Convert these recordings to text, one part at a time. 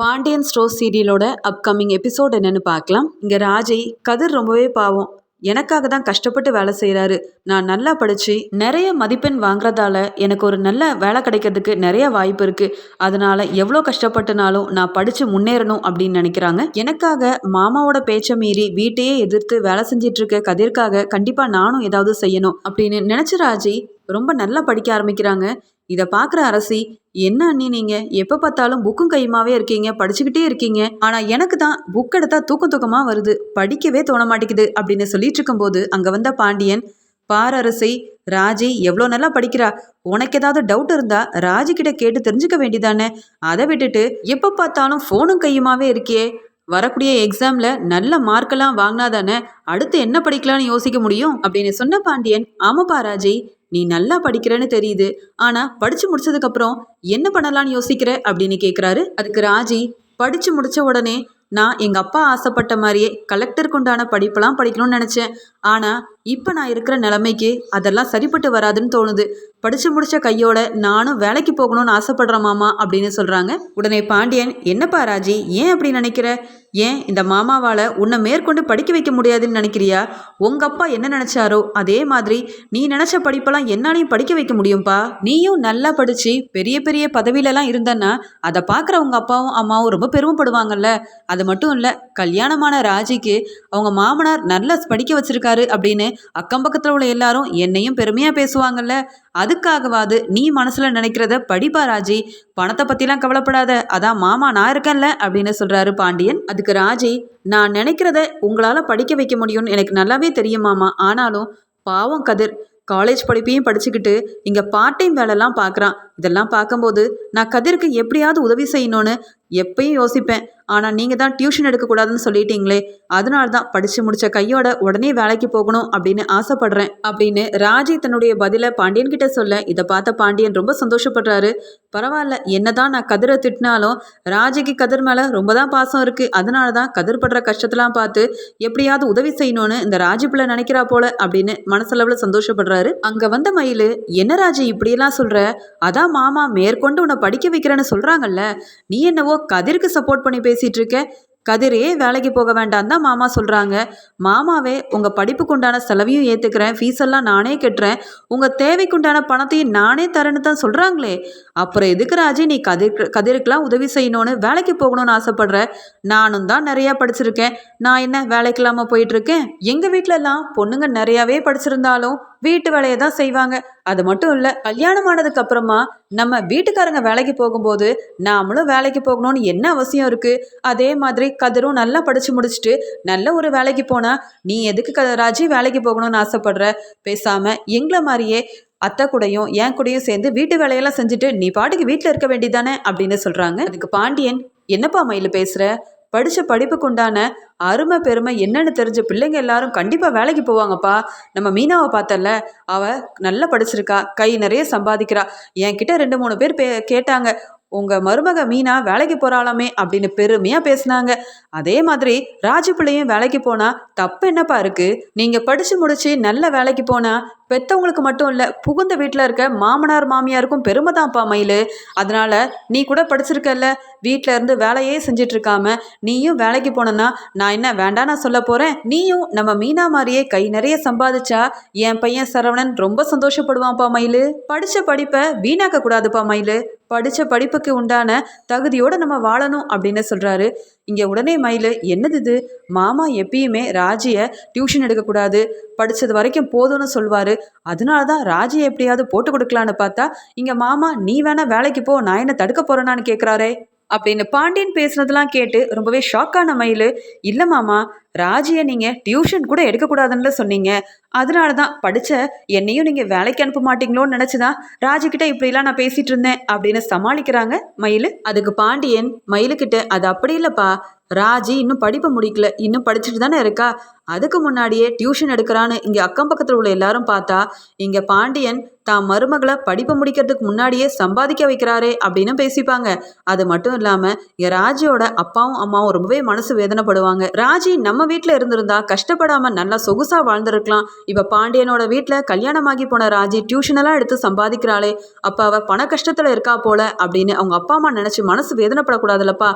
Pandian store சீரியலோட upcoming episode என்னன்னு பார்க்கலாம். இங்கே ராஜை கதிர் ரொம்பவே பாவம். எனக்காக தான் கஷ்டப்பட்டு வேலை செய்கிறாரு நான் நல்லா படித்து நிறைய மதிப்பெண் வாங்குறதால எனக்கு ஒரு நல்ல வேலை கிடைக்கிறதுக்கு நிறைய வாய்ப்பு இருக்குது அதனால் எவ்வளோ கஷ்டப்பட்டனாலும் நான் படித்து முன்னேறணும் அப்படின்னு நினைக்கிறாங்க. எனக்காக மாமாவோட பேச்சை மீறி வீட்டையே எதிர்த்து வேலை செஞ்சிட்டு இருக்க கதிர்க்காக கண்டிப்பாக நானும் ஏதாவது செய்யணும் அப்படின்னு நினச்ச ராஜி ரொம்ப நல்லா படிக்க ஆரம்பிக்கிறாங்க. இதை பார்க்குற அரசி என்ன அண்ணி நீங்கள் எப்போ பார்த்தாலும் புக்கும் கையுமாவே இருக்கீங்க படிச்சுக்கிட்டே இருக்கீங்க. ஆனால் எனக்கு தான் புக் எடுத்தா தூக்கம் தூக்கமாக வருது. படிக்கவே தோண மாட்டேங்குது அப்படின்னு சொல்லிட்டு இருக்கும்போது அங்கே வந்த பாண்டியன் பார் அரசி ராஜி எவ்வளோ நல்லா படிக்கிறா. உனக்கு ஏதாவது டவுட் இருந்தா ராஜி கிட்ட கேட்டு தெரிஞ்சுக்க வேண்டியதானே. அதை விட்டுட்டு எப்போ பார்த்தாலும் ஃபோனும் கையுமாவே இருக்கே வரக்கூடிய எக்ஸாமில் நல்ல மார்க்கெல்லாம் வாங்கினாதானே அடுத்து என்ன படிக்கலாம்னு யோசிக்க முடியும்? அப்படின்னு சொன்ன பாண்டியன் ஆமாப்பா ராஜி நீ நல்லா படிக்கிறேன்னு தெரியுது. ஆனால் படித்து முடிச்சதுக்கப்புறம் என்ன பண்ணலான்னு யோசிக்கிற? அப்படின்னு கேட்குறாரு அதுக்கு ராஜி படித்து முடித்த உடனே நான் எங்கள் அப்பா ஆசைப்பட்ட மாதிரியே கலெக்டருக்கு உண்டான படிப்பெல்லாம் படிக்கணும்னு நினச்சேன். ஆனால் இப்போ நான் இருக்கிற நிலைமைக்கு அதெல்லாம் சரிப்பட்டு வராதுன்னு தோணுது. படித்து முடித்த கையோட நானும் வேலைக்கு போகணும்னு ஆசைப்படுறேன் மாமா அப்படின்னு சொல்கிறாங்க உடனே பாண்டியன் என்னப்பா ராஜி ஏன் அப்படி நினைக்கிற? ஏன் இந்த மாமாவால் உன்னை மேற்கொண்டு படிக்க வைக்க முடியாதுன்னு நினைக்கிறியா? உங்கள் அப்பா என்ன நினச்சாரோ அதே மாதிரி நீ நினச்ச படிப்பெல்லாம் என்னாலையும் படிக்க வைக்க முடியும்ப்பா நீயும் நல்லா படித்து பெரிய பெரிய பதவியிலலாம் இருந்தன்னா அதை பார்க்குற உங்கள் அப்பாவும் அம்மாவும் ரொம்ப பெருமைப்படுவாங்கல்ல. அது மட்டும் இல்லை கல்யாணமான ராஜிக்கு அவங்க மாமனார் நல்லா படிக்க வச்சிருக்காரு அப்படின்னு அக்கம் பக்கத்தில் உள்ள எல்லாரும் என்னையும் பெருமையாக பேசுவாங்கல்ல. அதுக்காகவாது நீ மனசில் நினைக்கிறத படிப்பா ராஜி. பணத்தை பற்றிலாம் கவலைப்படாத. அதான் மாமா நான் இருக்கேன்ல அப்படின்னு சொல்கிறாரு பாண்டியன். அதுக்கு ராஜி நான் நினைக்கிறத உங்களால் படிக்க வைக்க முடியும்னு எனக்கு நல்லாவே தெரியும் மாமா. ஆனாலும் பாவம் கதிர். காலேஜ் படிப்பையும் படிச்சுக்கிட்டு இங்கே பார்ட் டைம் வேலைலாம் பார்க்குறான் இதெல்லாம் பார்க்கும்போது நான் கதிருக்கு எப்படியாவது உதவி செய்யணும்னு எப்பயும் யோசிப்பேன். ஆனால் நீங்கள் தான் டியூஷன் எடுக்கக்கூடாதுன்னு சொல்லிட்டீங்களே அதனால தான் படித்து முடித்த கையோட உடனே வேலைக்கு போகணும் அப்படின்னு ஆசைப்படுறேன் அப்படின்னு ராஜி தன்னுடைய பதிலை பாண்டியன் கிட்ட சொல்ல இதை பார்த்த பாண்டியன் ரொம்ப சந்தோஷப்படுறாரு. பரவாயில்ல என்னதான் நான் கதிரை திட்டினாலும் ராஜிக்கு கதிர் மேலே ரொம்ப தான் பாசம் இருக்குது அதனால தான் கதிர் படுற கஷ்டத்தெல்லாம் பார்த்து எப்படியாவது உதவி செய்யணும்னு இந்த ராஜி பிள்ளை நினைக்கிறா போல அப்படின்னு மனசளவில் சந்தோஷப்படுறாரு. அங்கே வந்த மயில் என்ன ராஜி இப்படியெல்லாம் சொல்கிற அதான் மாமா மேற்கொண்டு உன்னை படிக்க வைக்கிறேன்னு சொல்கிறாங்கல்ல நீ என்னவோ கதிருக்கு சப்போர்ட் பண்ணி பேசிகிட்டு இருக்க கதிரே வேலைக்கு போக வேண்டாம் தான் மாமா சொல்கிறாங்க மாமாவே உங்கள் படிப்புக்கு உண்டான செலவையும் ஏற்றுக்கிறேன் ஃபீஸெல்லாம் நானே கட்டுறேன். உங்கள் தேவைக்குண்டான பணத்தையும் நானே தரேன்னு தான் சொல்கிறாங்களே அப்புறம் எதுக்கு ராஜி நீ கதிர் கதிருக்கெலாம் உதவி செய்யணும்னு வேலைக்கு போகணும்னு ஆசைப்படுற? நானும் தான் நிறையா படிச்சிருக்கேன். நான் என்ன வேலைக்கு இல்லாமல் போயிட்டுருக்கேன்? எங்கள் வீட்டிலலாம் பொண்ணுங்க நிறையாவே படிச்சிருந்தாலும் வீட்டு வேலையை தான் செய்வாங்க. அது மட்டும் இல்லை கல்யாணம் ஆனதுக்கு அப்புறமா நம்ம வீட்டுக்காரங்க வேலைக்கு போகும்போது நாமளும் வேலைக்கு போகணும்னு என்ன அவசியம் இருக்குது அதே மாதிரி கதிரும் நல்லா படித்து முடிச்சுட்டு நல்ல ஒரு வேலைக்கு போனால் நீ எதுக்கு க ராஜி வேலைக்கு போகணும்னு ஆசைப்படுற? பேசாமல் எங்களை மாதிரியே அத்தை கூடயும் என் கூடயும் சேர்ந்து வீட்டு வேலையெல்லாம் செஞ்சுட்டு நீ பாட்டுக்கு வீட்டில் இருக்க வேண்டியதானே அப்படின்னு சொல்கிறாங்க அதுக்கு பாண்டியன் என்னப்பா மயில் பேசுகிற படித்த படிப்புக்கு உண்டான அருமை பெருமை என்னன்னு தெரிஞ்ச பிள்ளைங்க எல்லாரும் கண்டிப்பாக வேலைக்கு போவாங்கப்பா. நம்ம மீனாவை பார்த்தல அவள் நல்லா படிச்சிருக்கா கை நிறைய சம்பாதிக்கிறா. என்கிட்ட ரெண்டு மூணு பேர் பே கேட்டாங்க உங்கள் மருமக மீனா வேலைக்கு போகிறாளாமே அப்படின்னு பெருமையாக பேசினாங்க. அதே மாதிரி ராஜபிள்ளையும் வேலைக்கு போனால் தப்பு என்னப்பா இருக்குது நீங்கள் படித்து முடித்து நல்ல வேலைக்கு போனால் பெற்றவங்களுக்கு மட்டும் இல்லை புகுந்த வீட்டில் இருக்க மாமனார் மாமியாருக்கும் பெருமை தான்ப்பா மயில். அதனால் நீ கூட படிச்சிருக்கல்ல வீட்டில் இருந்து வேலையே செஞ்சிட்டு இருக்காம நீயும் வேலைக்கு போனேன்னா நான் என்ன வேண்டாம் நான் சொல்ல போகிறேன் நீயும் நம்ம மீனா மாதிரியே கை நிறைய சம்பாதிச்சா என் பையன் சரவணன் ரொம்ப சந்தோஷப்படுவான்ப்பா மயில். படித்த படிப்பை வீணாக்க கூடாதுப்பா மயில். படித்த படிப்புக்கு உண்டான தகுதியோடு நம்ம வாழணும் அப்படின்னு சொல்கிறாரு இங்கே உடனே மயில் என்னது இது? மாமா எப்பயுமே ராஜியை டியூஷன் எடுக்கக்கூடாது. படித்தது வரைக்கும் போதும்னு சொல்வார். அதனால தான் ராஜியை எப்படியாவது போட்டு கொடுக்கலான்னு பார்த்தா இங்கே மாமா நீ வேணா வேலைக்கு போ நான் என்ன தடுக்க போகிறேனான்னு கேட்குறாரே அப்படின்னு பாண்டியன் பேசுனதெல்லாம் கேட்டு ரொம்பவே ஷாக்கான மயில் இல்லை மாமா ராஜியை நீங்கள் டியூஷன் கூட எடுக்கக்கூடாதுன்னு சொன்னீங்க. அதனால தான் படித்த என்னையும் நீங்கள் வேலைக்கு அனுப்ப மாட்டீங்களோன்னு நினச்சிதான் ராஜிக்கிட்ட இப்படிலாம் நான் பேசிகிட்டு இருந்தேன் அப்படின்னு சமாளிக்கிறாங்க மயில். அதுக்கு பாண்டியன் மயிலுக்கிட்ட அது அப்படி இல்லைப்பா ராஜி இன்னும் படிப்பை முடிக்கல. இன்னும் படிச்சுட்டு தானே இருக்கா? அதுக்கு முன்னாடியே டியூஷன் எடுக்கிறான்னு இங்கே அக்கம் பக்கத்தில் உள்ள எல்லாரும் பார்த்தா இங்கே பாண்டியன் தான் மருமகளை படிப்பை முடிக்கிறதுக்கு முன்னாடியே சம்பாதிக்க வைக்கிறாரே அப்படின்னு பேசிப்பாங்க. அது மட்டும் இல்லாமல் இங்கே ராஜியோட அப்பாவும் அம்மாவும் ரொம்பவே மனசு வேதனைப்படுவாங்க. ராஜி நம்ம வீட்டில் இருந்திருந்தா கஷ்டப்படாமல் நல்லா சொகுசாக வாழ்ந்துருக்கலாம். இப்போ பாண்டியனோட வீட்டில் கல்யாணமாகி போன ராஜி டியூஷனெல்லாம் எடுத்து சம்பாதிக்கிறாளே. அப்போ அவள் பண கஷ்டத்தில் இருக்கா போல அப்படின்னு அவங்க அப்பா அம்மா நினச்சி மனசு வேதனைப்படக்கூடாதுல்லப்பா.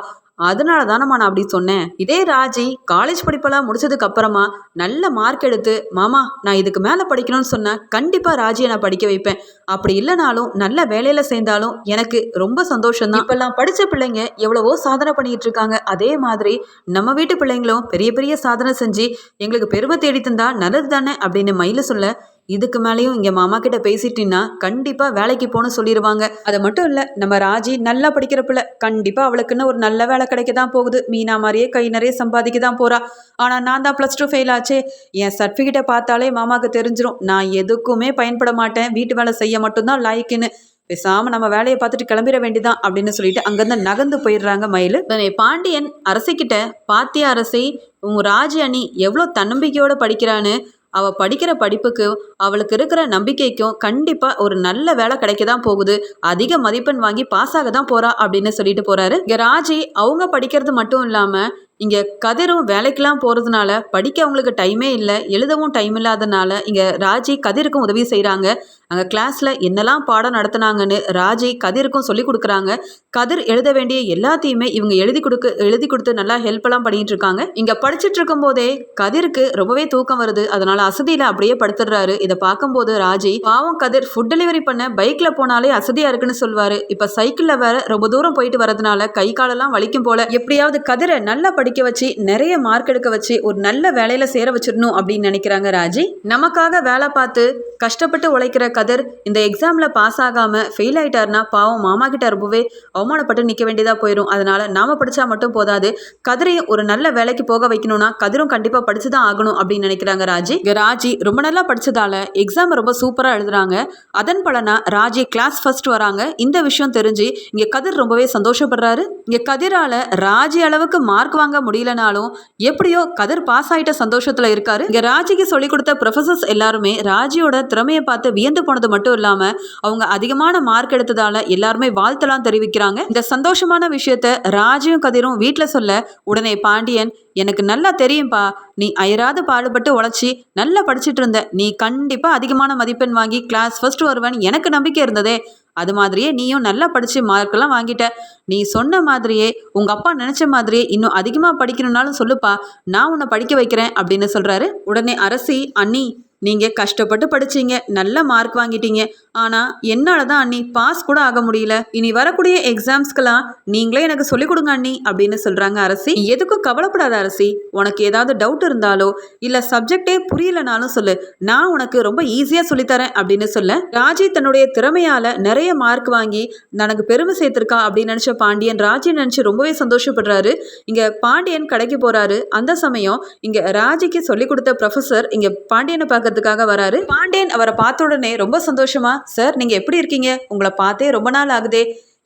அதனால தானம்மா நான் அப்படி சொன்னேன். இதே ராஜி காலேஜ் படிப்பெல்லாம் முடிச்சதுக்கு அப்புறமா நல்ல மார்க் எடுத்து மாமா நான் இதுக்கு மேலே படிக்கணும்னு சொன்னேன் கண்டிப்பாக ராஜியை நான் படிக்க வைப்பேன். அப்படி இல்லைனாலும் நல்ல வேலையில் சேர்ந்தாலும் எனக்கு ரொம்ப சந்தோஷம் தான் இப்பெல்லாம் படித்த பிள்ளைங்க எவ்வளவோ சாதனை பண்ணிட்டு இருக்காங்க. அதே மாதிரி நம்ம வீட்டு பிள்ளைங்களும் பெரிய பெரிய சாதனை செஞ்சு எங்களுக்கு பெருமை தேடி தந்தா நல்லது தானே அப்படின்னு மயில சொல்ல இதுக்கு மேலேயும் இங்கே மாமா கிட்ட பேசிட்டீங்கன்னா கண்டிப்பாக வேலைக்கு போகணும் சொல்லிடுவாங்க அது மட்டும் இல்லை நம்ம ராஜி நல்லா படிக்கிற பிள்ளை. கண்டிப்பாக அவளுக்குன்னு ஒரு நல்ல வேலை கிடைக்க தான் போகுது. மீனா மாதிரியே கை நிறைய சம்பாதிக்க தான் போகிறா ஆனால் நான் தான் ப்ளஸ் டூ ஃபெயில் ஆச்சே. என் சர்டிஃபிகேட்டை பார்த்தாலே மாமாவுக்கு தெரிஞ்சிடும் நான் எதுக்குமே பயன்பட மாட்டேன். வீட்டு வேலை செய்ய மட்டும்தான் லாய்க்குன்னு. பேசாம நம்ம வேலையை பார்த்துட்டு கிளம்பிட வேண்டிதான் அப்படின்னு சொல்லிட்டு அங்கிருந்து நகர்ந்து போயிடுறாங்க மயில். பாண்டியன் அரசிக்கிட்ட பாத்திய அரசி உங்க ராஜி அணி எவ்வளோ தன்னம்பிக்கையோட படிக்கிறான்னு அவள் படிக்கிற படிப்புக்கு அவளுக்கு இருக்கிற நம்பிக்கைக்கும் கண்டிப்பாக ஒரு நல்ல வேலை கிடைக்க தான் போகுது. அதிக மதிப்பெண் வாங்கி பாஸ் ஆக தான் போகிறா அப்படின்னு சொல்லிட்டு போகிறாரு இங்கே ராஜி அவங்க படிக்கிறது மட்டும் இல்லாமல் இங்கே கதிரும் வேலைக்கெல்லாம் போகிறதுனால படிக்க அவங்களுக்கு டைமே இல்லை எழுதவும் டைம் இல்லாதனால இங்கே ராஜி கதிருக்கும் உதவி செய்கிறாங்க அங்கே கிளாஸில் என்னெல்லாம் பாடம் நடத்துனாங்கன்னு ராஜி கதிருக்கும் சொல்லி கொடுக்குறாங்க. கதிர் எழுத வேண்டிய எல்லாத்தையுமே இவங்க எழுதி கொடுக்க எழுதி கொடுத்து நல்லா ஹெல்ப்லாம் பண்ணிகிட்ருக்காங்க இருக்காங்க. இங்கே படிச்சுட்டு போதே கதிருக்கு ரொம்பவே தூக்கம் வருது. அதனால் அசதியில் அப்படியே படுத்துடுறாரு. இதை பார்க்கும்போது ராஜி பாவம் கதிர் ஃபுட் டெலிவரி பண்ண பைக்கில் போனாலே அசதியாக இருக்குன்னு சொல்வார். இப்போ சைக்கிளில் வேற ரொம்ப தூரம் போயிட்டு வரதுனால கை காலெல்லாம் வலிக்கும் போல. எப்படியாவது கதிரை நல்லா படிக்க வச்சு நிறைய மார்க் எடுக்க வச்சு ஒரு நல்ல வேலையில சேர வச்சிடணும் அப்படின்னு நினைக்கிறாங்க ராஜி. நமக்காக வேலை பார்த்து கஷ்டப்பட்டு உழைக்கிற கதிர் இந்த எக்ஸாம்ல பாஸ் ஆகாம ஃபெயில் ஆயிட்டாருன்னா பாவம் மாமா கிட்ட ரொம்பவே அவமானப்பட்டு நிற்க வேண்டியதா போயிடும் அதனால நாம படிச்சா மட்டும் போதாது கதிரையும் ஒரு நல்ல வேலைக்கு போக வைக்கணும்னா கதிரும் கண்டிப்பா படிச்சுதான் ஆகணும் அப்படின்னு நினைக்கிறாங்க ராஜி. ராஜி ரொம்ப நல்லா படிச்சதால எக்ஸாம் ரொம்ப சூப்பரா எழுதுறாங்க. அதன் பலனா ராஜி கிளாஸ் ஃபர்ஸ்ட் வராங்க. இந்த விஷயம் தெரிஞ்சு இங்க கதிர் ரொம்பவே சந்தோஷப்படுறாரு. இங்க கதிரால ராஜி அளவுக்கு மார்க் வாங்க முடியலனாலும் எப்படியோ கதிர் பாஸ் ஆயிட்ட சந்தோஷத்துல இருக்காரு. இங்க ராஜிக்கு சொல்லி கொடுத்த ப்ரொஃபசர்ஸ் எல்லாருமே ராஜியோட திறமையை பார்த்து வியந்து போனது மட்டும் இல்லாம அவங்க அதிகமான மார்க் எடுத்ததால எல்லாருமே வாழ்த்தலாம் தெரிவிக்கிறாங்க. இந்த சந்தோஷமான விஷயத்த ராஜியும் கதிரும் வீட்டில் சொல்ல உடனே பாண்டியன் எனக்கு நல்லா தெரியும்பா. நீ அயராது பாடுபட்டு உழைச்சி நல்லா படிச்சிட்டு இருந்த நீ கண்டிப்பாக அதிகமான மதிப்பெண் வாங்கி கிளாஸ் ஃபர்ஸ்ட் வருவேன் எனக்கு நம்பிக்கை இருந்ததே. அது மாதிரியே நீயும் நல்லா படித்து மார்க்கெல்லாம் வாங்கிட்ட. நீ சொன்ன மாதிரியே உங்கள் அப்பா நினச்ச மாதிரியே இன்னும் அதிகமாக படிக்கணும்னாலும் சொல்லுப்பா நான் உன்னை படிக்க வைக்கிறேன் அப்படின்னு சொல்கிறாரு உடனே அரசி அண்ணி நீங்கள் கஷ்டப்பட்டு படிச்சீங்க நல்ல மார்க் வாங்கிட்டீங்க. ஆனால் என்னால் தான் அண்ணி பாஸ் கூட ஆக முடியல. இனி வரக்கூடிய எக்ஸாம்ஸ்க்கெல்லாம் நீங்களே எனக்கு சொல்லிக் கொடுங்க அண்ணி அப்படின்னு சொல்கிறாங்க அரசி. எதுக்கும் கவலைப்படாத அரசி. உனக்கு ஏதாவது டவுட் இருந்தாலோ இல்லை சப்ஜெக்டே புரியலனாலும் சொல்லு. நான் உனக்கு ரொம்ப ஈஸியாக சொல்லித்தரேன் அப்படின்னு சொல்ல. ராஜி தன்னுடைய திறமையால் நிறைய மார்க் வாங்கி தனக்கு பெருமை சேர்த்திருக்கா அப்படின்னு நினச்ச பாண்டியன் ராஜி நினச்சி ரொம்பவே சந்தோஷப்படுறாரு. இங்கே பாண்டியன் கடைக்கு போகிறாரு அந்த சமயம் இங்கே ராஜிக்கு சொல்லிக் கொடுத்த ப்ரொஃபஸர் இங்கே பாண்டியனை பார்க்கறதுக்காக வராரு. பாண்டியன் அவரை பார்த்த உடனே ரொம்ப சந்தோஷமா சார் நீங்க எப்படி இருக்கீங்க? உங்களை பார்த்தே ரொம்ப நாள் ஆகுதே.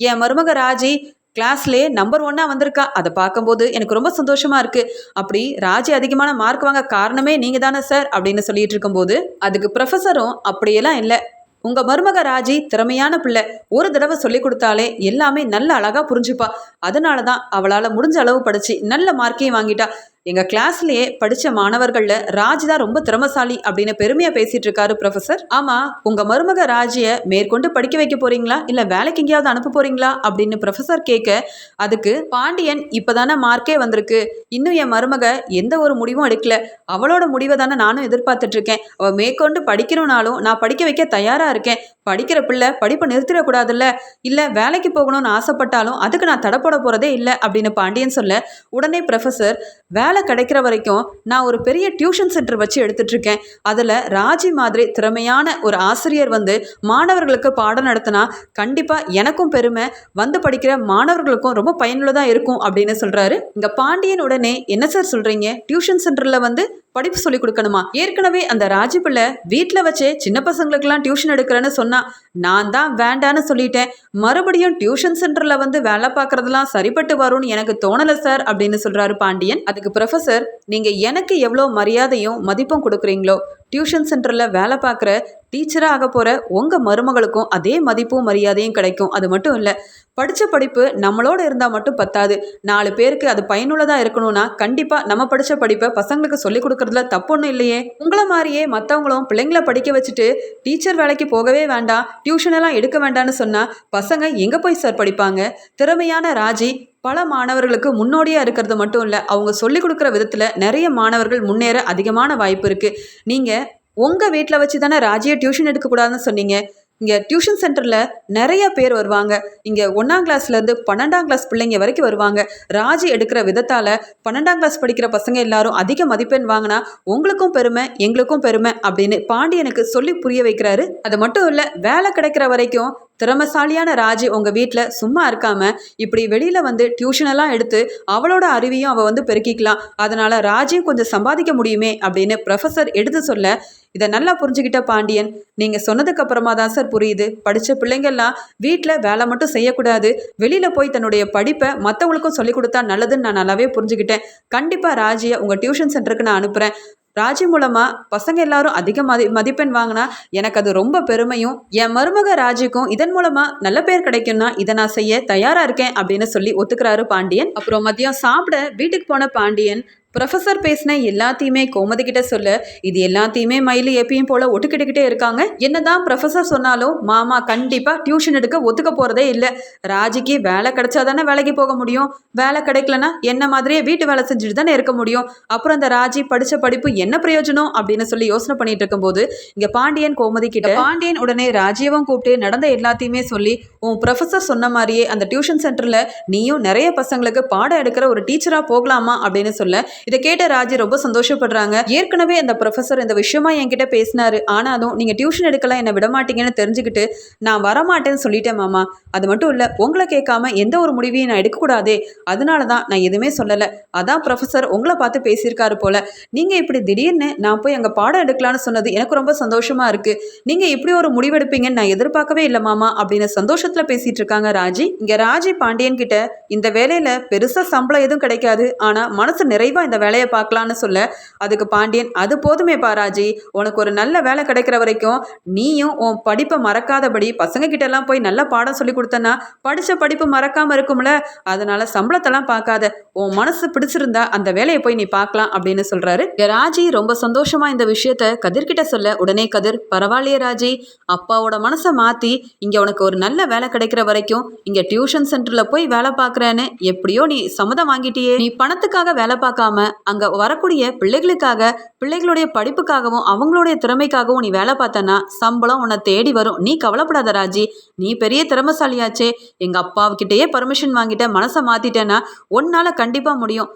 என் மருமக ராஜி கிளாஸ்லேயே நம்பர் ஒன்னாக வந்திருக்கா. அதை பார்க்கும்போது எனக்கு ரொம்ப சந்தோஷமா இருக்கு. அப்படி ராஜி அதிகமான மார்க் வாங்க காரணமே நீங்க தானே சார்? அப்படின்னு சொல்லிட்டு இருக்கும்போது அதுக்கு ப்ரொஃபஸரும் அப்படியெல்லாம் இல்லை. உங்க மருமக ராஜி திறமையான பிள்ளை. ஒரு தடவை சொல்லி கொடுத்தாலே எல்லாமே நல்ல அழகா புரிஞ்சுப்பா. அதனால தான் அவளால் முடிஞ்ச அளவு படிச்சு நல்ல மார்க்கையும் வாங்கிட்டா. எங்கள் கிளாஸ்லயே படித்த மாணவர்களில் ராஜ் தான் ரொம்ப திறமசாலி அப்படின்னு பெருமையாக பேசிகிட்டு இருக்காரு ப்ரொஃபசர் ஆமாம் உங்கள் மருமக ராஜியை மேற்கொண்டு படிக்க வைக்க போகிறீங்களா இல்லை வேலைக்கு எங்கேயாவது அனுப்ப போகிறீங்களா அப்படின்னு ப்ரொஃபசர் கேட்க அதுக்கு பாண்டியன் இப்போ தானே மார்க்கே வந்திருக்கு. இன்னும் என் மருமக எந்த ஒரு முடிவும் எடுக்கல. அவளோட முடிவை தானே நானும் எதிர்பார்த்துட்ருக்கேன் அவள் மேற்கொண்டு படிக்கணும்னாலும் நான் படிக்க வைக்க தயாராக இருக்கேன். படிக்கிற பிள்ளை படிப்பை நிறுத்திடக்கூடாதுல்ல. இல்லை வேலைக்கு போகணும்னு ஆசைப்பட்டாலும் அதுக்கு நான் தடப்பட போகிறதே இல்லை அப்படின்னு பாண்டியன் சொல்ல உடனே ப்ரொஃபஸர் வேலை கிடைக்கிற வரைக்கும் நான் ஒரு பெரிய டியூஷன் சென்டர் வச்சு எடுத்துட்ருக்கேன் அதில் ராஜி மாதிரி திறமையான ஒரு ஆசிரியர் வந்து மாணவர்களுக்கு பாடம் நடத்தினா கண்டிப்பாக எனக்கும் பெருமை. வந்து படிக்கிற மாணவர்களுக்கும் ரொம்ப பயனுள்ளதாக இருக்கும் அப்படின்னு சொல்கிறாரு இங்கே பாண்டியன் உடனே என்ன சார் சொல்கிறீங்க டியூஷன் சென்டரில் வந்து படிப்பு சொல்லி கொடுக்கணுமா? ஏற்கனவே அந்த ராஜி பிள்ளை வீட்டில் வச்சே சின்ன பசங்களுக்கெல்லாம் டியூஷன் எடுக்கிறேன்னு சொன்னா நான் தான் வேண்டான்னு சொல்லிட்டேன். மறுபடியும் டியூஷன் சென்டரில் வந்து வேலை பார்க்கறதெல்லாம் சரிப்பட்டு வரும்னு எனக்கு தோணலை சார் அப்படின்னு சொல்றாரு பாண்டியன். அதுக்கு ப்ரொஃபசர் நீங்கள் எனக்கு எவ்வளோ மரியாதையும் மதிப்பும் கொடுக்குறீங்களோ டியூஷன் சென்டரில் வேலை பார்க்குற டீச்சராக ஆக போகிற உங்கள் மருமகளுக்கும் அதே மதிப்பும் மரியாதையும் கிடைக்கும். அது மட்டும் இல்லை படித்த படிப்பு நம்மளோட இருந்தால் மட்டும் பத்தாது. நாலு பேருக்கு அது பயனுள்ளதாக இருக்கணும்னா கண்டிப்பாக நம்ம படித்த படிப்பை பசங்களுக்கு சொல்லிக் கொடுக்குறதுல தப்பு ஒன்றும் இல்லையே. உங்களை மாதிரியே மற்றவங்களும் பிள்ளைங்களை படிக்க வச்சுட்டு டீச்சர் வேலைக்கு போகவே வேண்டாம் டியூஷனெல்லாம் எடுக்க வேண்டாம்னு சொன்னால் பசங்க எங்கே போய் சார் படிப்பாங்க? திறமையான ராஜி பல மாணவர்களுக்கு முன்னோடியாக இருக்கிறது மட்டும் இல்லை அவங்க சொல்லிக் கொடுக்குற விதத்தில் நிறைய மாணவர்கள் முன்னேற அதிகமான வாய்ப்பு இருக்குது நீங்கள் உங்கள் வீட்டில் வச்சு தானே ராஜியை டியூஷன் எடுக்கக்கூடாதுன்னு சொன்னீங்க. இங்கே டியூஷன் சென்டரில் நிறைய பேர் வருவாங்க. இங்கே ஒன்றாம் கிளாஸ்லேருந்து பன்னெண்டாம் கிளாஸ் பிள்ளைங்க வரைக்கும் வருவாங்க. ராஜி எடுக்கிற விதத்தால் பன்னெண்டாம் கிளாஸ் படிக்கிற பசங்க எல்லாரும் அதிக மதிப்பெண் வாங்கினா உங்களுக்கும் பெருமை எங்களுக்கும் பெருமை அப்படின்னு பாண்டியனுக்கு சொல்லி புரிய வைக்கிறாரு. அது மட்டும் இல்லை வேலை கிடைக்கிற வரைக்கும் திறமசாலியான ராஜி உங்கள் வீட்டில் சும்மா இருக்காம இப்படி வெளியில் வந்து டியூஷனெல்லாம் எடுத்து அவளோட அறிவையும் அவள் வந்து பெருக்கிக்கலாம். அதனால் ராஜியும் கொஞ்சம் சம்பாதிக்க முடியுமே அப்படின்னு ப்ரொஃபஸர் எடுத்து சொல்ல இதை நல்லா புரிஞ்சுக்கிட்ட பாண்டியன் நீங்கள் சொன்னதுக்கு அப்புறமா தான் சார் புரியுது. படித்த பிள்ளைங்கள்லாம் வீட்டில் வேலை மட்டும் செய்யக்கூடாது. வெளியில் போய் தன்னுடைய படிப்பை மற்றவங்களுக்கும் சொல்லிக் கொடுத்தா நல்லதுன்னு நான் நல்லாவே புரிஞ்சுக்கிட்டேன். கண்டிப்பாக ராஜியை உங்கள் டியூஷன் சென்டருக்கு நான் அனுப்புகிறேன் ராஜி மூலமாக பசங்க எல்லாரும் அதிக மதி மதிப்பெண் வாங்கினா எனக்கு அது ரொம்ப பெருமையும் என் மருமக ராஜிக்கும் இதன் மூலமாக நல்ல பேர் கிடைக்கும்னா இதை நான் செய்ய தயாராக இருக்கேன் அப்படின்னு சொல்லி ஒத்துக்கிறாரு பாண்டியன். அப்புறம் மதியம் சாப்பிட வீட்டுக்கு போன பாண்டியன் ப்ரொஃபஸர் பேசின எல்லாத்தையுமே கோமதி கிட்ட சொல்ல. இது எல்லாத்தையுமே மயில் எப்பயும் போல ஒட்டுக்கிட்டுக்கிட்டே இருக்காங்க. என்னதான் ப்ரொஃபஸர் சொன்னாலும் மாமா கண்டிப்பாக டியூஷன் எடுக்க ஒத்துக்க போகிறதே இல்லை. ராஜிக்கு வேலை கிடைச்சா தானே வேலைக்கு போக முடியும். வேலை கிடைக்கலனா என்ன மாதிரியே வீட்டு வேலை செஞ்சுட்டு தானே இருக்க முடியும். அப்புறம் அந்த ராஜி படித்த படிப்பு என்ன பிரயோஜனம் அப்படின்னு சொல்லி யோசனை பண்ணிட்டு இருக்கும்போது இங்கே பாண்டியன் கோமதி கிட்ட பாண்டியன் உடனே ராஜியவும் கூப்பிட்டு நடந்த எல்லாத்தையுமே சொல்லி உன் ப்ரொஃபஸர் சொன்ன மாதிரியே அந்த டியூஷன் சென்டரில் நீயும் நிறைய பசங்களுக்கு பாடம் எடுக்கிற ஒரு டீச்சராக போகலாமா? அப்படின்னு சொல்ல இதை கேட்ட ராஜி ரொம்ப சந்தோஷப்படுறாங்க. ஏற்கனவே அந்த ப்ரொஃபஸர் இந்த விஷயமா என்கிட்ட பேசினாரு. ஆனாலும் நீங்கள் டியூஷன் எடுக்கலாம் என்னை விட மாட்டீங்கன்னு தெரிஞ்சுக்கிட்டு நான் வரமாட்டேன்னு சொல்லிட்டேன் மாமா. அது மட்டும் இல்லை உங்களை கேட்காம எந்த ஒரு முடிவையும் நான் எடுக்கக்கூடாதே. அதனால தான் நான் எதுவுமே சொல்லலை. அதான் ப்ரொஃபஸர் உங்களை பார்த்து பேசியிருக்காரு போல. நீங்கள் இப்படி திடீர்னு நான் போய் அங்கே பாடம் எடுக்கலான்னு சொன்னது எனக்கு ரொம்ப சந்தோஷமா இருக்கு. நீங்கள் இப்படி ஒரு முடிவெடுப்பீங்கன்னு நான் எதிர்பார்க்கவே இல்லை மாமா அப்படின்னு சந்தோஷத்தில் பேசிட்டு இருக்காங்க ராஜி. இங்கே ராஜி பாண்டியன் கிட்ட இந்த வேலையில பெருசாக சம்பளம் எதுவும் கிடைக்காது. ஆனால் மனசு நிறைவாக அந்த வேலையை பார்க்கலான்னு சொல்ல அதுக்கு பாண்டியன் அது போதுமே பாராஜி உனக்கு ஒரு நல்ல வேலை கிடைக்கிற வரைக்கும் நீயும் உன் படிப்பை மறக்காதபடி பசங்க கிட்ட எல்லாம் போய் நல்ல பாடம் சொல்லி கொடுத்தனா படித்த படிப்பு மறக்காம இருக்கும்ல அதனால சம்பளத்தெல்லாம் பார்க்காத உன் மனசு பிடிச்சிருந்தா அந்த வேலையை போய் நீ பார்க்கலாம் அப்படின்னு சொல்றாரு. ராஜி ரொம்ப சந்தோஷமா இந்த விஷயத்த கதிர்கிட்ட சொல்ல உடனே கதிர் பரவாயில்லையே ராஜி அப்பாவோட மனசை மாத்தி இங்க உனக்கு ஒரு நல்ல வேலை கிடைக்கிற வரைக்கும் இங்க டியூஷன் சென்டர்ல போய் வேலை பார்க்கறேன்னு எப்படியோ நீ சம்மதம் வாங்கிட்டியே. நீ பணத்துக்காக வேலை பார்க்காம அங்கே வரக்கூடிய பிள்ளைகளுக்காக பிள்ளைகளுடைய படிப்புக்காகவும் அவங்களுடைய திறமைக்காகவும் நீ வேலை பார்த்தனா சம்பளம் உன்னை தேடி வரும். நீ கவலைப்படாத ராஜி. நீ பெரிய திறமைசாலியாச்சே. எங்கள் அப்பாவுக்கிட்டேயே பர்மிஷன் வாங்கிட்ட மனசை மாற்றிட்டேன்னா உன்னால் கண்டிப்பாக முடியும்.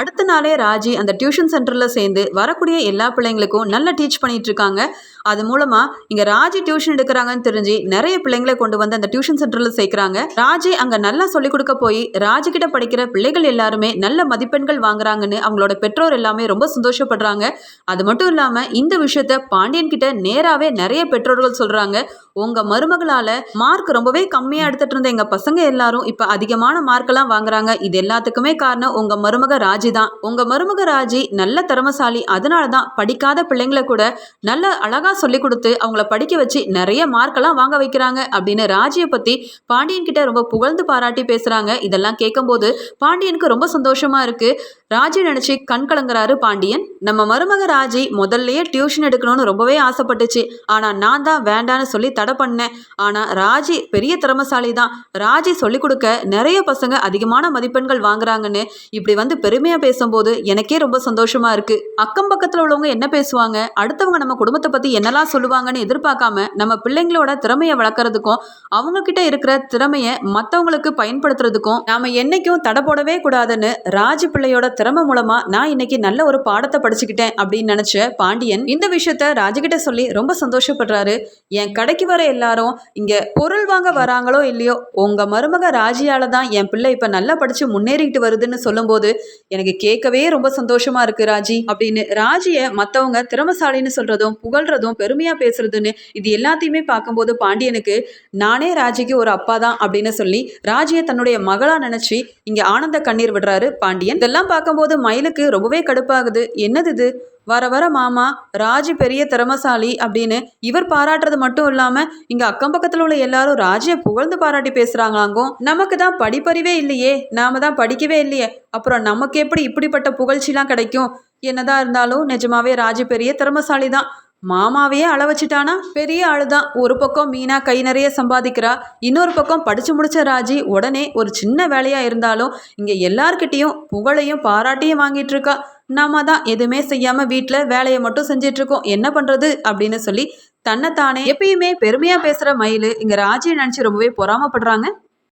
அடுத்த நாளே ராஜி அந்த டியூஷன் சென்டரில் சேர்ந்து வரக்கூடிய எல்லா பிள்ளைங்களுக்கும் நல்லா டீச் பண்ணிட்டு இருக்காங்க. அது மூலமாக இங்கே ராஜி டியூஷன் எடுக்கிறாங்கன்னு தெரிஞ்சு நிறைய பிள்ளைங்களை கொண்டு வந்து அந்த டியூஷன் சென்டரில் சேர்க்குறாங்க. ராஜி அங்கே நல்லா சொல்லிக் கொடுக்க போய் ராஜி கிட்ட படிக்கிற பிள்ளைகள் எல்லாருமே நல்ல மதிப்பெண்கள் வாங்குறாங்கன்னு அவங்களோட பெற்றோர் எல்லாமே ரொம்ப சந்தோஷப்படுறாங்க. அது மட்டும் இல்லாமல் இந்த விஷயத்த பாண்டியன் கிட்ட நேராகவே நிறைய பெற்றோர்கள் சொல்கிறாங்க உங்கள் மருமகளால் மார்க் ரொம்பவே கம்மியாக எடுத்துகிட்டு இருந்த எங்கள் பசங்க எல்லாரும் இப்போ அதிகமான மார்க்கெல்லாம் வாங்குறாங்க. இது எல்லாத்துக்குமே காரணம் உங்கள் மருமக ராஜி தான் உங்கள் மருமக ராஜி நல்ல திறமசாலி. அதனால தான் படிக்காத பிள்ளைங்களை கூட நல்ல அழகாக சொல்லி கொடுத்து அவங்கள படிக்க வச்சு நிறைய மார்க்கெல்லாம் வாங்க வைக்கிறாங்க அப்படின்னு ராஜியை பற்றி பாண்டியன் கிட்ட ரொம்ப புகழ்ந்து பாராட்டி பேசுகிறாங்க இதெல்லாம் கேட்கும்போது பாண்டியனுக்கு ரொம்ப சந்தோஷமாக இருக்கு. ராஜி நினச்சி கண் கலங்குறாரு பாண்டியன். நம்ம மருமக ராஜி முதல்லயே டியூஷன் எடுக்கணும்னு ரொம்பவே ஆசைப்பட்டுச்சு. ஆனால் நான் தான் வேண்டான்னு சொல்லி தடை பண்ணேன். ஆனால் ராஜி பெரிய திறமசாலி தான் ராஜி சொல்லிக் கொடுக்க நிறைய பசங்க அதிகமான மதிப்பெண்கள் வாங்குறாங்கன்னு. இப்படி வந்து பெருமையாக பேசும்போது எனக்கே ரொம்ப சந்தோஷமா இருக்கு. அக்கம் பக்கத்தில் உள்ளவங்க என்ன பேசுவாங்க? அடுத்தவங்க நம்ம குடும்பத்தை பற்றி என்னெல்லாம் சொல்லுவாங்கன்னு எதிர்பார்க்காம நம்ம பிள்ளைங்களோட திறமையை வளர்க்குறதுக்கும் அவங்க கிட்ட இருக்கிற திறமையை மற்றவங்களுக்கு பயன்படுத்துறதுக்கும் நாம என்னைக்கும் தடை போடவே கூடாதுன்னு ராஜி பிள்ளையோட திறமை மூலமா நான் இன்னைக்கு நல்ல ஒரு பாடத்தை படிச்சுக்கிட்டேன் அப்படின்னு நினைச்ச பாண்டியன் இந்த விஷயத்த ராஜகிட்ட சொல்லி ரொம்ப சந்தோஷப்படுறாரு. என் கடைக்கு வர எல்லாரும் இங்க பொருள் வாங்க வராங்களோ இல்லையோ உங்க மருமக ராஜியால தான் என் பிள்ளை இப்ப நல்லா படிச்சு முன்னேறிக்கிட்டு வருதுன்னு சொல்லும்போது எனக்கு கேட்கவே ரொம்ப சந்தோஷமா இருக்கு ராஜி அப்படின்னு ராஜிய மத்தவங்க திறமசாலின்னு சொல்றதும் புகழ்றதும் பெருமையா பேசுறதுன்னு இது எல்லாத்தையுமே பார்க்கும்போது பாண்டியனுக்கு நானே ராஜிக்கு ஒரு அப்பா தான் அப்படின்னு சொல்லி ராஜியை தன்னுடைய மகளா நினைச்சு இங்க ஆனந்த கண்ணீர் விடுறாரு பாண்டியன். இதெல்லாம் பார்க்க பார்க்கும்போது மயிலுக்கு ரொம்பவே கடுப்பாகுது. என்னது இது? வர வர மாமா ராஜி பெரிய திறமசாலி அப்படின்னு இவர் பாராட்டுறது மட்டும் இல்லாம இங்க அக்கம் பக்கத்துல உள்ள எல்லாரும் ராஜியை புகழ்ந்து பாராட்டி பேசுறாங்களாங்கும் நமக்கு தான் படிப்பறிவே இல்லையே. நாம தான் படிக்கவே இல்லையே. அப்புறம் நமக்கு எப்படி இப்படிப்பட்ட புகழ்ச்சிலாம் கிடைக்கும்? என்னதான் இருந்தாலும் நிஜமாவே ராஜி பெரிய திறமசாலி தான். மாமாவையே அள வச்சுட்டானா? பெரிய ஆளுதான். ஒரு பக்கம் மீனா கை நிறைய சம்பாதிக்கிறா. இன்னொரு பக்கம் படிச்சு முடிச்ச ராஜி உடனே ஒரு சின்ன வேலையா இருந்தாலும் இங்க எல்லார்கிட்டயும் புகழையும் பாராட்டியும் வாங்கிட்டு இருக்கா. நாம தான் எதுவுமே செய்யாம வீட்டில் வேலையை மட்டும் செஞ்சிட்டு இருக்கோம். என்ன பண்றது? அப்படின்னு சொல்லி தன்னைத்தானே எப்பயுமே பெருமையா பேசுற மயில் இங்க ராஜியை நினைச்சு ரொம்பவே பொறாமப்படுறாங்க.